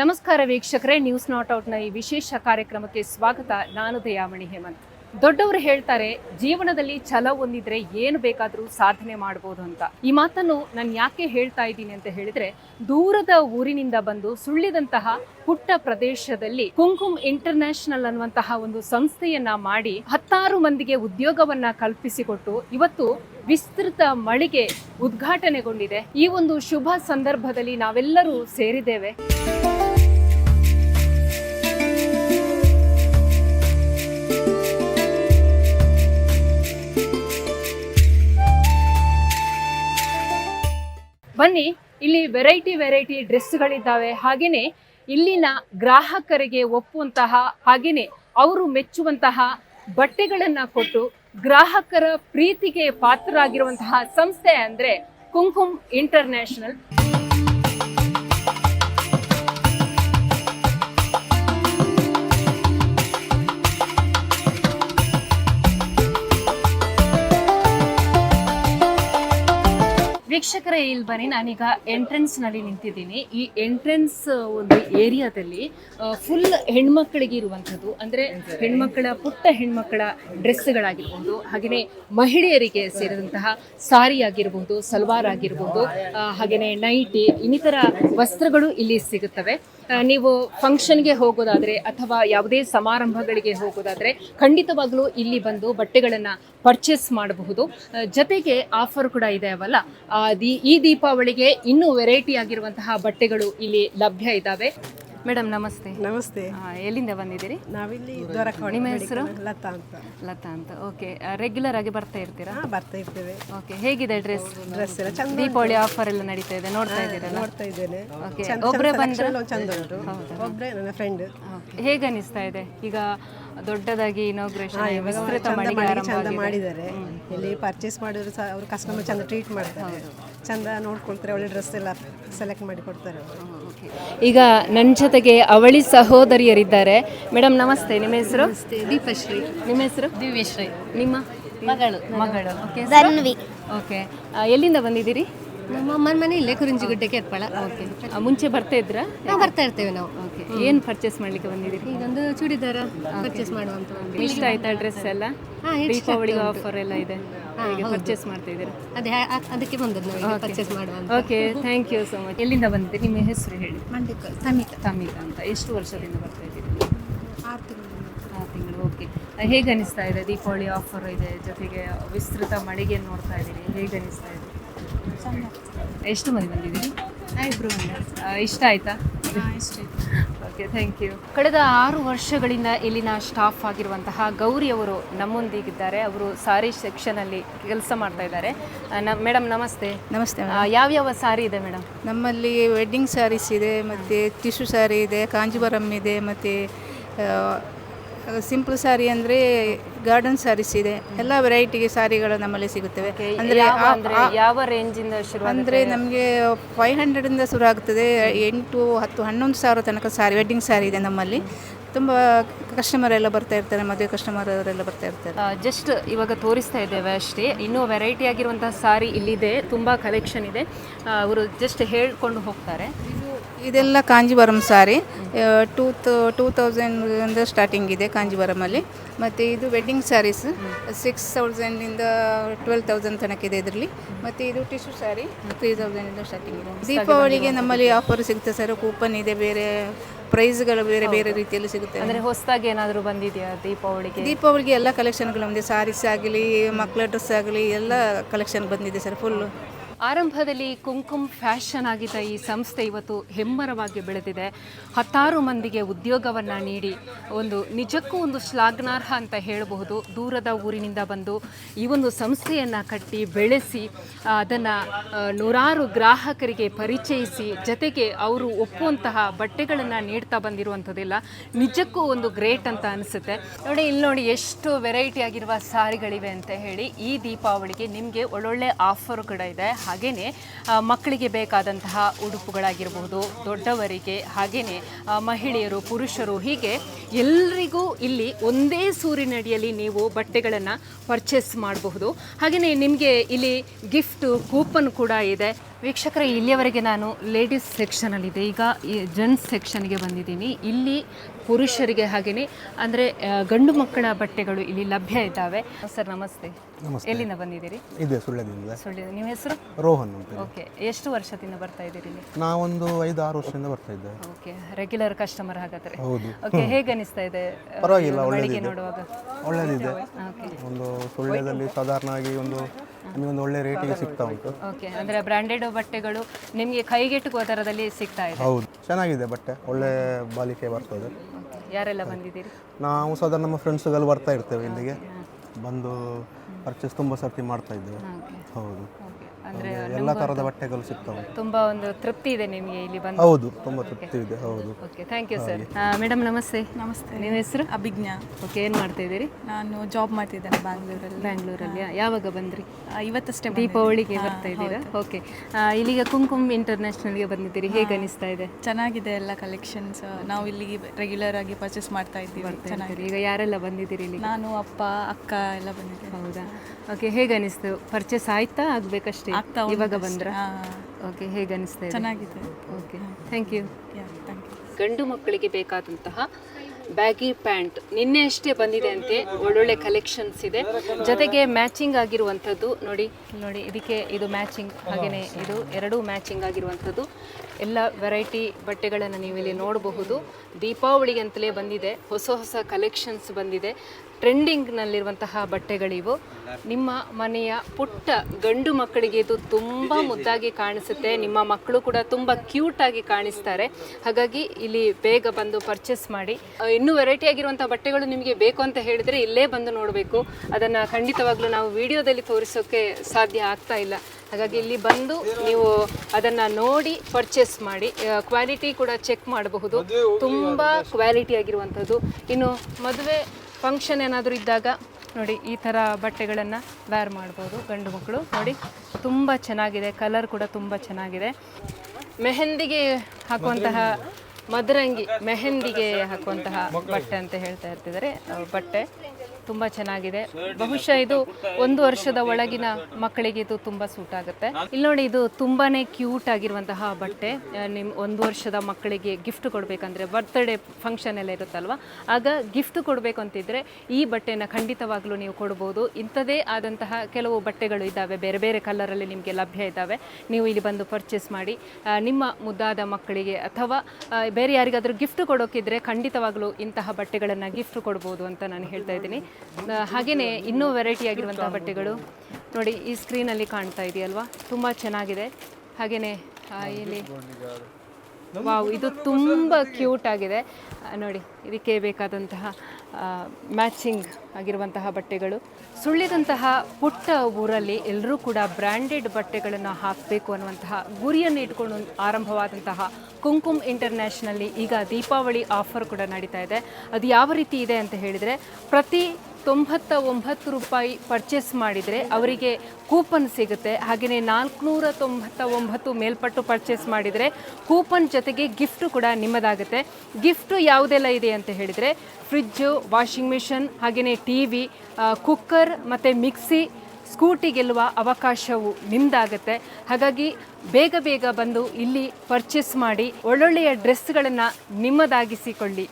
ನಮಸ್ಕಾರ ವೀಕ್ಷಕರೇ news not ಔಟ್ನ ಈ ವಿಶೇಷ ಕಾರ್ಯಕ್ರಮಕ್ಕೆ ಸ್ವಾಗತ. ನಾನು ದಯಾಮಣಿ ಹೇಮಂತ್. ದೊಡ್ಡವರು ಹೇಳ್ತಾರೆ, ಜೀವನದಲ್ಲಿ ಛಲ ಹೊಂದಿದ್ರೆ ಏನು ಬೇಕಾದರೂ ಸಾಧನೆ ಮಾಡ್ಬೋದು ಅಂತ. ಈ ಮಾತನ್ನು ನಾನು ಯಾಕೆ ಹೇಳ್ತಾ ಇದ್ದೀನಿ ಅಂತ ಹೇಳಿದ್ರೆ, ದೂರದ ಊರಿನಿಂದ ಬಂದು ಸುಳ್ಳಿದಂತಹ ಪುಟ್ಟ ಪ್ರದೇಶದಲ್ಲಿ ಕುಂಕುಮ್ ಇಂಟರ್ನ್ಯಾಷನಲ್ ಅನ್ನುವಂತಹ ಒಂದು ಸಂಸ್ಥೆಯನ್ನ ಮಾಡಿ ಹತ್ತಾರು ಮಂದಿಗೆ ಉದ್ಯೋಗವನ್ನ ಕಲ್ಪಿಸಿಕೊಟ್ಟು ಇವತ್ತು ವಿಸ್ತೃತ ಮಳಿಗೆ ಉದ್ಘಾಟನೆಗೊಂಡಿದೆ. ಈ ಒಂದು ಶುಭ ಸಂದರ್ಭದಲ್ಲಿ ನಾವೆಲ್ಲರೂ ಸೇರಿದ್ದೇವೆ. ಬನ್ನಿ, ಇಲ್ಲಿ ವೆರೈಟಿ ವೆರೈಟಿ ಡ್ರೆಸ್ಗಳಿದ್ದಾವೆ ಹಾಗೆಯೇ ಇಲ್ಲಿನ ಗ್ರಾಹಕರಿಗೆ ಒಪ್ಪುವಂತಹ ಹಾಗೆಯೇ ಅವರು ಮೆಚ್ಚುವಂತಹ ಬಟ್ಟೆಗಳನ್ನು ಕೊಟ್ಟು ಗ್ರಾಹಕರ ಪ್ರೀತಿಗೆ ಪಾತ್ರರಾಗಿರುವಂತಹ ಸಂಸ್ಥೆ ಅಂದ್ರೆ ಕುಂಕುಮ್ ಇಂಟರ್ನ್ಯಾಷನಲ್. ವೀಕ್ಷಕರೇ, ಇಲ್ಲಿ ಬನ್ನಿ. ನಾನೀಗ ಎಂಟ್ರೆನ್ಸ್ನಲ್ಲಿ ನಿಂತಿದ್ದೀನಿ. ಈ ಎಂಟ್ರೆನ್ಸ್ ಒಂದು ಏರಿಯಾದಲ್ಲಿ ಫುಲ್ ಹೆಣ್ಮಕ್ಳಿಗೆ ಇರುವಂಥದ್ದು. ಅಂದ್ರೆ ಹೆಣ್ಮಕ್ಕಳ ಪುಟ್ಟ ಹೆಣ್ಮಕ್ಕಳ ಡ್ರೆಸ್ಗಳಾಗಿರ್ಬೋದು ಹಾಗೆಯೇ ಮಹಿಳೆಯರಿಗೆ ಸೇರಿದಂತಹ ಸಾರಿ ಆಗಿರಬಹುದು ಸಲ್ವಾರ್ ಆಗಿರಬಹುದು ಹಾಗೇನೆ ಹಾಗೆಯೇ ನೈಟಿ, ಇನ್ನಿತರ ವಸ್ತ್ರಗಳು ಇಲ್ಲಿ ಸಿಗುತ್ತವೆ. ನೀವು ಫಂಕ್ಷನ್ಗೆ ಹೋಗೋದಾದ್ರೆ ಅಥವಾ ಯಾವುದೇ ಸಮಾರಂಭಗಳಿಗೆ ಹೋಗೋದಾದ್ರೆ ಖಂಡಿತವಾಗಲೂ ಇಲ್ಲಿ ಬಂದು ಬಟ್ಟೆಗಳನ್ನ ಪರ್ಚೇಸ್ ಮಾಡಬಹುದು. ಜೊತೆಗೆ ಆಫರ್ ಕೂಡ ಇದೆ ಅವಲ್ಲ ದಿ- ಈ ದೀಪಾವಳಿಗೆ ಇನ್ನೂ ವೆರೈಟಿ ಆಗಿರುವಂತಹ ಬಟ್ಟೆಗಳು ಇಲ್ಲಿ ಲಭ್ಯ ಇದ್ದಾವೆ. ಮೇಡಮ್ ನಮಸ್ತೆ. ನಮಸ್ತೆ. ಆ, ಎಲ್ಲಿಂದ ಬಂದಿದ್ದೀರಿ? ನಾವಿಲ್ಲಿ ದೊರಕೋಣಿ ನಿಮ್ಮ ಹೆಸರು? ಲತಾ ಅಂತ. ಲತಾ ಅಂತ. ಓಕೆ ರೆಗ್ಯುಲರ್ ಆಗಿ ಬರ್ತಾ ಇರ್ತೀರಾ? ಹಾ ಬರ್ತಾ ಇರ್ತೇವೆ. ಓಕೆ ಹೇಗಿದೆ ಡ್ರೆಸ್ ಡ್ರೆಸ್ ಎಲ್ಲ ಚಂದ ದೀಪಾವಳಿ ಆಫರ್ ಎಲ್ಲ ನಡೀತಾ ಇದೆ ನೋಡ್ತಾ ಇದ್ದೀರಲ್ಲ? ನೋಡ್ತಾ ಇದ್ದೇನೆ. ಓಕೆ ಒಬ್ಬರೇ ಬಂದ್ರೆ? ಚಂದ ಉಂಟು. ಒಬ್ಬರೇ ನನ್ನ ಫ್ರೆಂಡ್. ಹೇಗೆ ಅನಿಸ್ತಾ ಇದೆ? ಈಗ ದೊಡ್ಡದಾಗಿ ಇನಾಗ್ರೇಷನ್ ವಿಸ್ತೃತ ಚಂದ ಮಳಿಗೆ ಮಾಡಿ ಆರಂಭ ಚಂದ ಮಾಡಿದ್ದಾರೆ. ಇಲ್ಲಿ ಪರ್ಚೇಸ್ ಮಾಡಿದ್ರು ಸಹ ಅವರು ಕಸ್ಟಮರ್ ಚಂದ ಟ್ರೀಟ್ ಮಾಡ್ತಾರೆ. ಚಂದ ನೋಡ್ಕೊಳ್ತಾರೆ ಒಳ್ಳೆ ಡ್ರೆಸ್ ಎಲ್ಲ ಸೆಲೆಕ್ಟ್ ಮಾಡಿ ಕೊಡ್ತಾರೆ. ಈಗ ನನ್ನ ಜೊತೆಗೆ ಅವಳಿ ಸಹೋದರಿಯರಿದ್ದಾರೆ. ಮೇಡಮ್ ನಮಸ್ತೆ. ನಿಮ್ಮ ಹೆಸರು? ದೀಪಶ್ರೀ. ನಿಮ್ಮ ಹೆಸರು? ದಿವ್ಯಶ್ರೀ. ನಿಮ್ಮ? ಮಗಳು. ಮಗಳು. ಓಕೆ ಧನ್ವಿ. ಓಕೆ. ಎಲ್ಲಿಂದ ಬಂದಿದ್ದೀರಿ? ನಮ್ಮ ಅಮ್ಮನ ಮನೆ ಇಲ್ಲೇ ಕುರಿಂಜಿಗುಡ್ಡೆ ಕೇರ್ಪಳ ಓಕೆ. ಆ, ಮುಂಚೆ ಬರ್ತಾ ಇದ್ರಾ? ನಾವು ಬರ್ತಾ ಇರ್ತೇವೆ ನಾವು. ಓಕೆ. ಏನು ಪರ್ಚೇಸ್ ಮಾಡ್ಲಿಕ್ಕೆ ಬಂದಿದ್ದೀರಿ? ಈಗೊಂದು ಚೂಡಿದಾರ ಪರ್ಚೇಸ್ ಮಾಡುವಂತ ಇಷ್ಟ ಆಯ್ತಾ ಡ್ರೆಸ್ ಎಲ್ಲ? ಹಾ, ಇಷ್ಟ ದೀಪಾವಳಿಗೆ ಆಫರ್ ಎಲ್ಲ ಇದೆ. ಹಾಗೆ ಪರ್ಚೇಸ್ ಮಾಡ್ತಾ ಇದ್ದೀರಾ? ಅದೇ ಆ- ಅದಕ್ಕೆ ಬಂದದ್ದು ನಾವು ಪರ್ಚೇಸ್ ಮಾಡುವಂತ. Okay thank you so much ಎಲ್ಲಿಂದ ಬಂದಿದೆ ನಿಮ್ಮ ಹೆಸರು ಹೇಳಿ. ಮಂಡಿಕ ಸಮಿತ ತಮಿತಾ ಅಂತ. ಎಷ್ಟು ವರ್ಷದಿಂದ ಬರ್ತಾ ಇದ್ದೀರಿ? ಆರು ತಿಂಗಳು ಆರು ತಿಂಗಳು ಓಕೆ. ಹೇಗೆ ಅನಿಸ್ತಾ ಇದೆ ದೀಪಾವಳಿ ಆಫರ್ ಇದೆ ಜೊತೆಗೆ ವಿಸ್ತೃತ ಮಳಿಗೆ ನೋಡ್ತಾ ಇದ್ದೀರಿ. ಹೇಗೆ ಅನಿಸ್ತಾ ಇದೆ? ಎಷ್ಟು ಮಂದಿ ಬಂದಿದ್ದೀರಿ? ಇಷ್ಟ ಆಯ್ತಾ? ಓಕೆ ಥ್ಯಾಂಕ್ ಯು ಕಳೆದ ಆರು ವರ್ಷಗಳಿಂದ ಇಲ್ಲಿನ ಸ್ಟಾಫ್ ಆಗಿರುವಂತಹ ಗೌರಿ ಅವರು ನಮ್ಮೊಂದಿಗಿದ್ದಾರೆ. ಅವರು ಸಾರಿ ಸೆಕ್ಷನಲ್ಲಿ ಕೆಲಸ ಮಾಡ್ತಾ ಇದ್ದಾರೆ. ಮೇಡಮ್ ನಮಸ್ತೆ. ನಮಸ್ತೆ ಯಾವ್ಯಾವ ಸಾರಿ ಇದೆ ಮೇಡಮ್ ನಮ್ಮಲ್ಲಿ ವೆಡ್ಡಿಂಗ್ ಸ್ಯಾರೀಸ್ ಇದೆ ಮತ್ತು ಟಿಶು ಸ್ಯಾರಿ ಇದೆ ಕಾಂಜಿವರಂ ಇದೆ ಮತ್ತು ಸಿಂಪಲ್ ಸ್ಯಾರಿ ಅಂದರೆ ಗಾರ್ಡನ್ ಸ್ಯಾರೀಸ್ ಇದೆ. ಎಲ್ಲ ವೆರೈಟಿಗೆ ಸಾರಿಗಳು ನಮ್ಮಲ್ಲಿ ಸಿಗುತ್ತವೆ. ಅಂದರೆ ಯಾವ ಅಂದ್ರೆ ಯಾವ ರೇಂಜಿಂದ ಶುರು ಅಂದರೆ ನಮಗೆ ಫೈವ್ ಹಂಡ್ರೆಡಿಂದ ಶುರು ಆಗ್ತದೆ. ಎಂಟು ಹತ್ತು ಹನ್ನೊಂದು ಸಾವಿರ ತನಕ ಸಾರಿ ವೆಡ್ಡಿಂಗ್ ಸಾರಿ ಇದೆ ನಮ್ಮಲ್ಲಿ. ತುಂಬ ಕಸ್ಟಮರ್ ಎಲ್ಲ ಬರ್ತಾ ಇರ್ತಾರೆ ಮದುವೆ ಕಸ್ಟಮರ್ ಅವರೆಲ್ಲ ಬರ್ತಾ ಇರ್ತಾರೆ. ಜಸ್ಟ್ ಇವಾಗ ತೋರಿಸ್ತಾ ಇದ್ದೇವೆ ಅಷ್ಟೇ. ಇನ್ನೂ ವೆರೈಟಿ ಆಗಿರುವಂತಹ ಸಾರಿ ಇಲ್ಲಿದೆ. ತುಂಬ ಕಲೆಕ್ಷನ್ ಇದೆ. ಅವರು ಜಸ್ಟ್ ಹೇಳ್ಕೊಂಡು ಹೋಗ್ತಾರೆ. ಇದೆಲ್ಲ ಕಾಂಜಿವರಂ ಸಾರಿ ಟೂ ಟೂ ತೌಸಂಡಿಂದ ಸ್ಟಾರ್ಟಿಂಗ್ ಇದೆ ಕಾಂಜಿವರಮಲ್ಲಿ. ಮತ್ತು ಇದು ವೆಡ್ಡಿಂಗ್ ಸ್ಯಾರೀಸ್ ಸಿಕ್ಸ್ ತೌಸಂಡಿಂದ ಟ್ವೆಲ್ ತೌಸಂಡ್ ತನಕ ಇದೆ ಇದರಲ್ಲಿ. ಮತ್ತು ಇದು ಟಿಶ್ಯೂ ಸ್ಯಾರಿ ತ್ರೀ ತೌಸಂಡಿಂದ ಸ್ಟಾರ್ಟಿಂಗ್ ಇದೆ. ದೀಪಾವಳಿಗೆ ನಮ್ಮಲ್ಲಿ ಆಫರ್ ಸಿಗುತ್ತೆ ಸರ್ ಕೂಪನ್ ಇದೆ ಬೇರೆ ಪ್ರೈಸ್ಗಳು ಬೇರೆ ಬೇರೆ ರೀತಿಯಲ್ಲಿ ಸಿಗುತ್ತೆ. ಅಂದರೆ ಹೊಸದಾಗಿ ಏನಾದರೂ ಬಂದಿದೆಯಾ ದೀಪಾವಳಿಗೆ? ದೀಪಾವಳಿಗೆ ಎಲ್ಲ ಕಲೆಕ್ಷನ್ಗಳು ಬಂದಿದೆ ಸಾರೀಸ್ ಆಗಲಿ ಮಕ್ಕಳ ಡ್ರೆಸ್ ಆಗಲಿ ಎಲ್ಲ ಕಲೆಕ್ಷನ್ ಬಂದಿದೆ ಸರ್ ಫುಲ್ಲು ಆರಂಭದಲ್ಲಿ ಕುಂಕುಮ್ ಫ್ಯಾಷನ್ ಆಗಿದ್ದ ಈ ಸಂಸ್ಥೆ ಇವತ್ತು ಹೆಮ್ಮರವಾಗಿ ಬೆಳೆದಿದೆ. ಹತ್ತಾರು ಮಂದಿಗೆ ಉದ್ಯೋಗವನ್ನು ನೀಡಿ ಒಂದು ನಿಜಕ್ಕೂ ಒಂದು ಶ್ಲಾಘನಾರ್ಹ ಅಂತ ಹೇಳಬಹುದು. ದೂರದ ಊರಿನಿಂದ ಬಂದು ಈ ಒಂದು ಸಂಸ್ಥೆಯನ್ನು ಕಟ್ಟಿ ಬೆಳೆಸಿ, ಅದನ್ನು ನೂರಾರು ಗ್ರಾಹಕರಿಗೆ ಪರಿಚಯಿಸಿ, ಜೊತೆಗೆ ಅವರು ಒಪ್ಪುವಂತಹ ಬಟ್ಟೆಗಳನ್ನು ನೀಡ್ತಾ ಬಂದಿರುವಂಥದ್ದಿಲ್ಲ. ನಿಜಕ್ಕೂ ಒಂದು ಗ್ರೇಟ್ ಅಂತ ಅನಿಸುತ್ತೆ. ನೋಡಿ, ಇಲ್ಲಿ ನೋಡಿ ಎಷ್ಟು ವೆರೈಟಿ ಆಗಿರುವ ಸಾರಿಗಳಿವೆ ಅಂತ ಹೇಳಿ ಈ ದೀಪಾವಳಿಗೆ ನಿಮಗೆ ಒಳ್ಳೊಳ್ಳೆ ಆಫರ್ ಕೂಡ ಇದೆ. ಹಾಗೆಯೇ ಮಕ್ಕಳಿಗೆ ಬೇಕಾದಂತಹ ಉಡುಪುಗಳಾಗಿರಬಹುದು ದೊಡ್ಡವರಿಗೆ ಹಾಗೆಯೇ ಮಹಿಳೆಯರು, ಪುರುಷರು ಹೀಗೆ ಎಲ್ಲರಿಗೂ ಇಲ್ಲಿ ಒಂದೇ ಸೂರಿನಡಿಯಲ್ಲಿ ನೀವು ಬಟ್ಟೆಗಳನ್ನು ಪರ್ಚೇಸ್ ಮಾಡಬಹುದು. ಹಾಗೆಯೇ ನಿಮಗೆ ಇಲ್ಲಿ ಗಿಫ್ಟ್ ಕೂಪನ್ ಕೂಡ ಇದೆ. ವೀಕ್ಷಕರ, ಇಲ್ಲಿಯವರೆಗೆ ನಾನು ಲೇಡೀಸ್ ಸೆಕ್ಷನಲ್ಲಿದೆ ಈಗ ಈ ಜೆಂಟ್ಸ್ ಸೆಕ್ಷನ್ಗೆ ಬಂದಿದ್ದೀನಿ. ಇಲ್ಲಿ ಪುರುಷರಿಗೆ ಹಾಗೆಯೇ ಅಂದ್ರೆ ಗಂಡು ಮಕ್ಕಳ ಬಟ್ಟೆಗಳು ಇಲ್ಲಿ ಲಭ್ಯ ಇದ್ದಾವೆ. ಸರ್ ನಮಸ್ತೆ. ಎಲ್ಲಿಂದ ಬಂದಿದ್ದೀರಿ? ಇದೆ ಸುಳ್ಳ್ಯದಿಂದ ಸುಳ್ಳಿ ನಿಮ್ಮ ಹೆಸರು? ರೋಹನ್ ಅಂತ ಓಕೆ. ಎಷ್ಟು ವರ್ಷದಿಂದ ಬರ್ತಾ ಇದ್ದೀರಿ ಇಲ್ಲಿ ನಾವೊಂದು ಐದು ಆರು ವರ್ಷದಿಂದ ಬರ್ತಾ ಇದ್ದೇವೆ. ಓಕೆ. ರೆಗ್ಯುಲರ್ ಕಸ್ಟಮರ್ ಹಾಗಾದ್ರೆ. ಹೌದು. ಓಕೆ ಹೇಗೆ ಅನಿಸ್ತಾ ಇದೆ ಪರವಾಗಿಲ್ಲ, ಒಳ್ಳೆದಿದೆ. ನೋಡುವಾಗ? ಒಳ್ಳೆದಿದೆ. ಓಕೆ. ಒಂದು ಸುಳ್ಳ್ಯದಲ್ಲಿ ಸಾಧಾರಣವಾಗಿ ಒಂದು ನಿಮಗೊಂದು ಒಳ್ಳೆ ರೇಟಿಗೆ ಸಿಗ್ತಾ ಉಂಟು. ಓಕೆ. ಅಂದ್ರೆ ಬ್ರ್ಯಾಂಡೆಡ್ ಬಟ್ಟೆಗಳು ನಿಮಗೆ ಕೈಗೆಟುಕುವ ದರದಲ್ಲಿ ಸಿಗ್ತಾ ಇದೆ. ಹೌದು. ಚೆನ್ನಾಗಿದೆ ಬಟ್ಟೆ. ಒಳ್ಳೆ ಬಾಲಿಕೆ ಬರ್ತದೆ. ಯಾರೆಲ್ಲ ಬಂದಿದ್ದೀರಿ? ನಾವು ಸಾಧಾರಣ ನಮ್ಮ ಫ್ರೆಂಡ್ಸ್ಗಳು ಬರ್ತಾ ಇರ್ತೇವೆ ಇಲ್ಲಿಗೆ. ಬಂದು ಪರ್ಚೇಸ್ ತುಂಬ ಸರ್ತಿ ಮಾಡ್ತಾ ಇದ್ದೇವೆ. ಹೌದು. ಅಂದರೆ ಎಲ್ಲ ಥರದ ಬಟ್ಟೆಗಳು ಸಿಗ್ತವೆ. ತುಂಬಾ ಒಂದು ತೃಪ್ತಿ ಇದೆ ನಿಮಗೆ ಇಲ್ಲಿ ಬಂದು. ಹೌದು ತುಂಬ ತೃಪ್ತಿ ಇದೆ ಹೌದು. Okay thank you sir madam ನಮಸ್ತೆ. ನಮಸ್ತೆ. ನಿಮ್ಮ ಹೆಸರು? ಅಭಿಜ್ಞಾ. ಓಕೆ ಏನು ಮಾಡ್ತಾ ಇದ್ದೀರಿ? ನಾನು ಜಾಬ್ ಮಾಡ್ತಿದ್ದೇನೆ ಬ್ಯಾಂಗ್ಳೂರಲ್ಲಿ ಬ್ಯಾಂಗ್ಳೂರಲ್ಲಿ ಯಾವಾಗ ಬಂದ್ರಿ? ಇವತ್ತಷ್ಟೇ ದೀಪಾವಳಿಗೆ ಬರ್ತಾ ಇದ್ದೀರಾ? ಓಕೆ ಇಲ್ಲಿಗೆ ಕುಂಕುಮ್ ಇಂಟರ್ನ್ಯಾಷನಲ್ಗೆ ಬಂದಿದ್ದೀರಿ. ಹೇಗೆ ಅನಿಸ್ತಾ ಇದೆ? ಚೆನ್ನಾಗಿದೆ ಎಲ್ಲ ಕಲೆಕ್ಷನ್ಸ್ ನಾವು ಇಲ್ಲಿಗೆ ರೆಗ್ಯುಲರ್ ಆಗಿ ಪರ್ಚೇಸ್ ಮಾಡ್ತಾ ಇದ್ದೀವಿ. ಚೆನ್ನಾಗಿದೆ. ಈಗ ಯಾರೆಲ್ಲ ಬಂದಿದ್ದೀರಿ ಇಲ್ಲಿ ನಾನು ಅಪ್ಪ ಅಕ್ಕ ಎಲ್ಲ ಬಂದಿದ್ದೀವಿ ಹೌದಾ? ಓಕೆ ಹೇಗೆ ಅನಿಸ್ತು? ಪರ್ಚೇಸ್ ಆಯ್ತಾ? ಆಗ್ಬೇಕಷ್ಟೇ? ಆಗ್ತಾ ಇವಾಗ. ಬಂದ್ರ? ಓಕೆ ಹೇಗೆ ಅನಿಸ್ತಾ ಇದೆ? ಚೆನ್ನಾಗಿದೆ. Okay thank you thank you ಗಂಡು ಮಕ್ಕಳಿಗೆ ಬೇಕಾದಂತಹ ಬ್ಯಾಗಿ ಪ್ಯಾಂಟ್. ನಿನ್ನೆ ಅಷ್ಟೇ ಬಂದಿದೆ ಅಂತೆ. ಒಳ್ಳೊಳ್ಳೆ ಕಲೆಕ್ಷನ್ಸ್ ಇದೆ. ಜೊತೆಗೆ ಮ್ಯಾಚಿಂಗ್ ಆಗಿರುವಂಥದ್ದು ನೋಡಿ ನೋಡಿ ಇದಕ್ಕೆ ಇದು ಮ್ಯಾಚಿಂಗ್ ಹಾಗೆಯೇ ಇದು ಎರಡೂ ಮ್ಯಾಚಿಂಗ್ ಆಗಿರುವಂಥದ್ದು. ಎಲ್ಲ ವೆರೈಟಿ ಬಟ್ಟೆಗಳನ್ನು ನೀವು ಇಲ್ಲಿ ನೋಡಬಹುದು. ದೀಪಾವಳಿ ಅಂತಲೇ ಬಂದಿದೆ. ಹೊಸ ಹೊಸ ಕಲೆಕ್ಷನ್ಸ್ ಬಂದಿದೆ. ಟ್ರೆಂಡಿಂಗ್ನಲ್ಲಿರುವಂತಹ ಬಟ್ಟೆಗಳಿವು. ನಿಮ್ಮ ಮನೆಯ ಪುಟ್ಟ ಗಂಡು ಮಕ್ಕಳಿಗೆ ಇದು ತುಂಬ ಮುದ್ದಾಗಿ ಕಾಣಿಸುತ್ತೆ. ನಿಮ್ಮ ಮಕ್ಕಳು ಕೂಡ ತುಂಬ ಕ್ಯೂಟ್ ಆಗಿ ಕಾಣಿಸ್ತಾರೆ. ಹಾಗಾಗಿ ಇಲ್ಲಿ ಬೇಗ ಬಂದು ಪರ್ಚೇಸ್ ಮಾಡಿ. ಇನ್ನೂ ವೆರೈಟಿ ಆಗಿರುವಂಥ ಬಟ್ಟೆಗಳು ನಿಮಗೆ ಬೇಕು ಅಂತ ಹೇಳಿದರೆ ಇಲ್ಲೇ ಬಂದು ನೋಡಬೇಕು. ಅದನ್ನು ಖಂಡಿತವಾಗ್ಲೂ ನಾವು ವಿಡಿಯೋದಲ್ಲಿ ತೋರಿಸೋಕೆ ಸಾಧ್ಯ ಆಗ್ತಾ ಇಲ್ಲ. ಹಾಗಾಗಿ ಇಲ್ಲಿ ಬಂದು ನೀವು ಅದನ್ನು ನೋಡಿ ಪರ್ಚೇಸ್ ಮಾಡಿ. ಕ್ವಾಲಿಟಿ ಕೂಡ ಚೆಕ್ ಮಾಡಬಹುದು. ತುಂಬ ಕ್ವಾಲಿಟಿ ಆಗಿರುವಂಥದ್ದು. ಇನ್ನು ಮದುವೆ ಫಂಕ್ಷನ್ ಏನಾದರೂ ಇದ್ದಾಗ ನೋಡಿ ಈ ಥರ ಬಟ್ಟೆಗಳನ್ನು ವೇರ್ ಮಾಡ್ಬೋದು ಗಂಡು ಮಕ್ಕಳು. ನೋಡಿ ತುಂಬ ಚೆನ್ನಾಗಿದೆ ಕಲರ್ ಕೂಡ ತುಂಬ ಚೆನ್ನಾಗಿದೆ. ಮೆಹಂದಿಗೆ ಹಾಕುವಂತಹ ಮದರಂಗಿ, ಮೆಹಂದಿಗೆ ಹಾಕುವಂತಹ ಬಟ್ಟೆ ಅಂತ ಹೇಳ್ತಾ ಇರ್ತಿದ್ದಾರೆ ಬಟ್ಟೆ. ತುಂಬ ಚೆನ್ನಾಗಿದೆ. ಬಹುಶಃ ಇದು ಒಂದು ವರ್ಷದ ಒಳಗಿನ ಮಕ್ಕಳಿಗೆ ಇದು ತುಂಬ ಸೂಟ್ ಆಗುತ್ತೆ. ಇಲ್ಲಿ ನೋಡಿ ಇದು ತುಂಬಾನೇ ಕ್ಯೂಟ್ ಆಗಿರುವಂತಹ ಬಟ್ಟೆ. ನಿಮ್ಮ ನಿಮ್ ಒಂದು ವರ್ಷದ ಮಕ್ಕಳಿಗೆ ಗಿಫ್ಟ್ ಕೊಡಬೇಕಂದ್ರೆ ಬರ್ತ್ಡೇ ಫಂಕ್ಷನ್ ಎಲ್ಲ ಇರುತ್ತಲ್ವ? ಆಗ ಗಿಫ್ಟ್ ಕೊಡಬೇಕು ಅಂತಿದ್ರೆ ಈ ಬಟ್ಟೆನ ಖಂಡಿತವಾಗ್ಲೂ ನೀವು ಕೊಡ್ಬೋದು. ಇಂಥದೇ ಆದಂತಹ ಕೆಲವು ಬಟ್ಟೆಗಳು ಇದ್ದಾವೆ. ಬೇರೆ ಬೇರೆ ಕಲರಲ್ಲಿ ನಿಮಗೆ ಲಭ್ಯ ಇದ್ದಾವೆ. ನೀವು ಇಲ್ಲಿ ಬಂದು ಪರ್ಚೇಸ್ ಮಾಡಿ ನಿಮ್ಮ ಮುದ್ದಾದ ಮಕ್ಕಳಿಗೆ ಅಥವಾ ಬೇರೆ ಯಾರಿಗಾದರೂ ಗಿಫ್ಟ್ ಕೊಡೋಕ್ಕಿದ್ರೆ ಖಂಡಿತವಾಗ್ಲೂ ಇಂತಹ ಬಟ್ಟೆಗಳನ್ನು ಗಿಫ್ಟ್ ಕೊಡ್ಬೋದು ಅಂತ ನಾನು ಹೇಳ್ತಾ ಇದ್ದೀನಿ. ಹಾಗೆಯೇ ಇನ್ನೂ ವೆರೈಟಿ ಆಗಿರುವಂಥ ಬಟ್ಟೆಗಳು. ನೋಡಿ, ಈ ಸ್ಕ್ರೀನಲ್ಲಿ ಕಾಣ್ತಾ ಇದೆಯಲ್ವಾ? ತುಂಬ ಚೆನ್ನಾಗಿದೆ. ಹಾಗೆಯೇ ಇಲ್ಲಿ. ವಾವ್, ಇದು ತುಂಬ ಕ್ಯೂಟ್ ಆಗಿದೆ. ನೋಡಿ, ಇದಕ್ಕೆ ಬೇಕಾದಂತಹ ಮ್ಯಾಚಿಂಗ್ ಆಗಿರುವಂತಹ ಬಟ್ಟೆಗಳು. ಸುಳ್ಳಿದಂತಹ ಪುಟ್ಟ ಊರಲ್ಲಿ ಎಲ್ಲರೂ ಕೂಡ ಬ್ರ್ಯಾಂಡೆಡ್ ಬಟ್ಟೆಗಳನ್ನು ಹಾಕಬೇಕು ಅನ್ನುವಂತಹ ಗುರಿಯನ್ನು ಇಟ್ಕೊಂಡು ಆರಂಭವಾದಂತಹ ಕುಂಕುಮ್ ಇಂಟರ್ನ್ಯಾಷನಲ್ಲಿ ಈಗ ದೀಪಾವಳಿ ಆಫರ್ ಕೂಡ ನಡೀತಾ ಇದೆ. ಅದು ಯಾವ ರೀತಿ ಇದೆ ಅಂತ ಹೇಳಿದರೆ, ಪ್ರತಿ ತೊಂಬತ್ತ ಒಂಬತ್ತು ರೂಪಾಯಿ ಪರ್ಚೇಸ್ ಮಾಡಿದರೆ ಅವರಿಗೆ ಕೂಪನ್ ಸಿಗುತ್ತೆ. ಹಾಗೆಯೇ ನಾಲ್ಕುನೂರ ತೊಂಬತ್ತ ಒಂಬತ್ತು ಮೇಲ್ಪಟ್ಟು ಪರ್ಚೇಸ್ ಮಾಡಿದರೆ ಕೂಪನ್ ಜೊತೆಗೆ ಗಿಫ್ಟು ಕೂಡ ನಿಮ್ಮದಾಗುತ್ತೆ. ಗಿಫ್ಟು ಯಾವುದೆಲ್ಲ ಇದೆ ಅಂತ ಹೇಳಿದರೆ ಫ್ರಿಜ್ಜು ವಾಷಿಂಗ್ ಮಿಷನ್ ಹಾಗೆಯೇ ಟಿ ವಿ ಕುಕ್ಕರ್ ಮತ್ತು ಮಿಕ್ಸಿ ಸ್ಕೂಟಿ ಗೆಲ್ಲುವ ಅವಕಾಶವು ನಿಮ್ದಾಗುತ್ತೆ. ಹಾಗಾಗಿ ಬೇಗ ಬೇಗ ಬಂದು ಇಲ್ಲಿ ಪರ್ಚೇಸ್ ಮಾಡಿ ಒಳ್ಳೊಳ್ಳೆಯ ಡ್ರೆಸ್ಗಳನ್ನು ನಿಮ್ಮದಾಗಿಸಿಕೊಳ್ಳಿ.